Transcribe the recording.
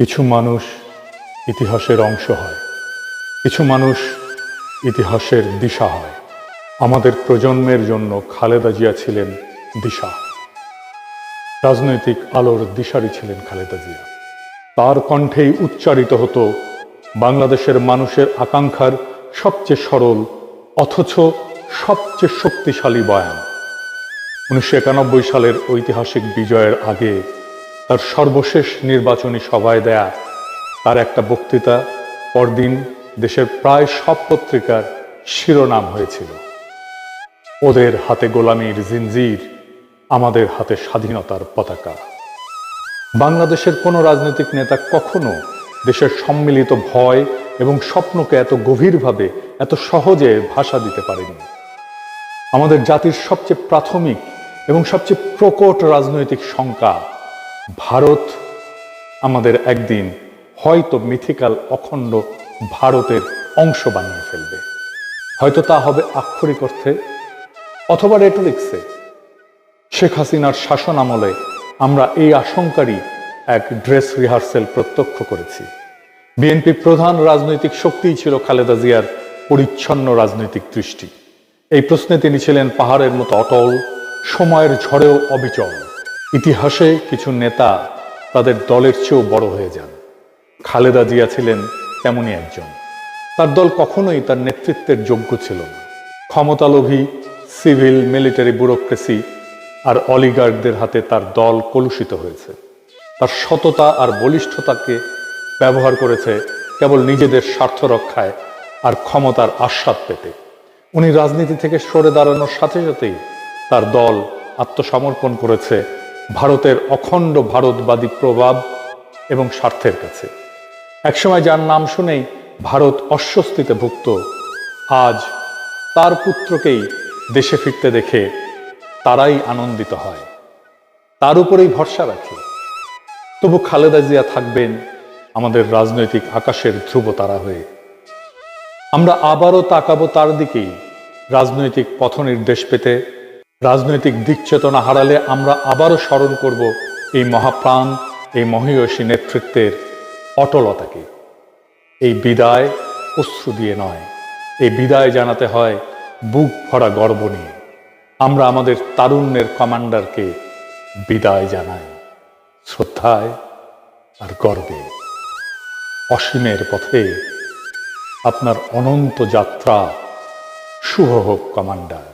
কিছু মানুষ ইতিহাসের অংশ হয়, কিছু মানুষ ইতিহাসের দিশা হয়। আমাদের প্রজন্মের জন্য খালেদা জিয়া ছিলেন দিশা। রাজনৈতিক আলোর দিশারি ছিলেন খালেদা জিয়া। তার কণ্ঠেই উচ্চারিত হতো, বাংলাদেশের মানুষের আকাঙ্ক্ষার সবচেয়ে সরল, অথচ সবচেয়ে শক্তিশালী বয়ান। উনিশশো একানব্বই সালের ঐতিহাসিক বিজয়ের আগে তার সর্বশেষ নির্বাচনী সভায় দেয়া তার একটা বক্তৃতা পরদিন দেশের প্রায় সব পত্রিকার শিরোনাম হয়েছিল। ওদের হাতে গোলামির জিনজির, আমাদের হাতে স্বাধীনতার পতাকা। বাংলাদেশের কোনো রাজনৈতিক নেতা কখনো দেশের সম্মিলিত ভয় এবং স্বপ্নকে এত গভীরভাবে, এত সহজে ভাষা দিতে পারেনি। আমাদের জাতির সবচেয়ে প্রাথমিক এবং সবচেয়ে প্রকট রাজনৈতিক শঙ্কা ভারত আমাদের একদিন হয়তো মিথিকাল অখণ্ড ভারতের অংশ বানিয়ে ফেলবে। হয়তো তা হবে আক্ষরিক অর্থে অথবা রেটোরিক্সে শেখ হাসিনার শাসন আমলে আমরা এই আশঙ্কারই এক ড্রেস রিহার্সেল প্রত্যক্ষ করেছি। বিএনপি প্রধান রাজনৈতিক শক্তিই ছিল খালেদা জিয়ার পরিচ্ছন্ন রাজনৈতিক দৃষ্টি। এই প্রশ্নে তিনি ছিলেন পাহাড়ের মতো অটল, সময়ের ঝড়েও অবিচল। ইতিহাসে কিছু নেতা তাদের দলের চেয়েও বড় হয়ে যান। খালেদা জিয়া ছিলেন তেমনই একজন। তার দল কখনোই তার নেতৃত্বের যোগ্য ছিল না। ক্ষমতালোভী, সিভিল, মিলিটারি ব্যুরোক্রেসি আর অলিগার্ডদের হাতে তার দল কলুষিত হয়েছে। তার সততা আর বলিষ্ঠতাকে ব্যবহার করেছে কেবল নিজেদের স্বার্থ রক্ষায় আর ক্ষমতার আস্বাদ পেতে। উনি রাজনীতি থেকে সরে দাঁড়ানোর সাথে সাথেই তার দল আত্মসমর্পণ করেছে ভারতের অখণ্ড ভারতবাদী প্রভাব এবং স্বার্থের কাছে। একসময় যার নাম শুনেই ভারত অস্বস্তিতে ভুগত, আজ তার পুত্রকেই দেশে ফিরতে দেখে তারাই আনন্দিত হয়। তার উপরেই ভরসা রাখে। তবু খালেদা জিয়া থাকবেন আমাদের রাজনৈতিক আকাশের ধ্রুব তারা হয়ে। আমরা আবারও তাকাবো তার দিকেই রাজনৈতিক পথ নির্দেশ পেতে রাজনৈতিক দিক চেতনা হারালে আমরা আবারও স্মরণ করব এই মহাপ্রাণ, এই মহিয়সী নেতৃত্বের অটলতাকে। এই বিদায় অশ্রু দিয়ে নয়, এই বিদায় জানাতে হয় বুক ভরা গর্ব নিয়ে। আমরা আমাদের তারুণ্যের কমান্ডারকে বিদায় জানাই, শ্রদ্ধায় আর গর্বে। অসীমের পথে আপনার অনন্ত যাত্রা শুভ হোক কমান্ডার।